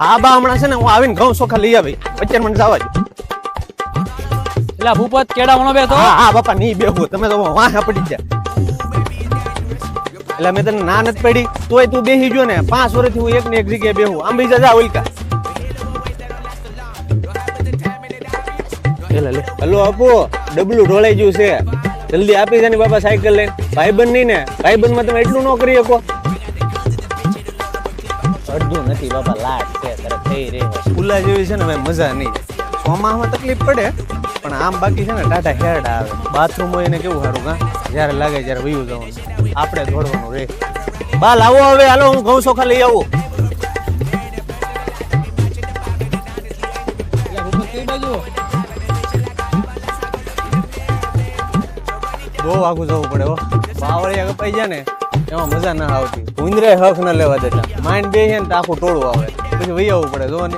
હા બા હમણાં છે ને હું આવીને ઘઉં ચોખા લઈ આવી. અત્યારે મને જવા દો એટલે ભૂપત કેડા વણો બેઠો હા હા બાપા નહીં બેહું. તમે તો વાહ પડી ગયા. એટલે મેં તને ના નથી પડી તોય તું બેસી ગયો ને. પાંચ વર્ષથી હું એક ને એક જગ્યાએ બેહું. આમ બીજા જા ઓલકા હલો અપુ ડબલું ઢોળાઈ ગયું છે. જલ્દી આપી જાની બાપા સાયકલ લઈને. ભાઈબંધ નહીં ને? ભાઈબંધમાં તમે એટલું ન કરી શકો. નથી બાબા લાટ છે તરત થઈ રહે સ્કૂલા જેવી છે ને ભાઈ મજા નહીં. ચોમામાં તકલીફ પડે, પણ આમ બાકી છે ને ટાટા હેડ આવે. બાથરૂમ હોય એને કેવું સારું કા જ્યારે લાગે જ્યારે વયું જવાનું. આપણે દોડવાનું રે. બાલ, આવો હવે, હાલો, હું ઘઉં ચોખા લઈ આવું. બહુ આઘું જવું પડે, હો. બાવળિયા કપાઈ જાય ને. એમાં મજા ના આવતી. ઉંદરે હક ન લેવા દેતા. માઇન્ડ બે છે ને તો આખું ટોળું આવે. પછી વહી આવવું પડે જો ને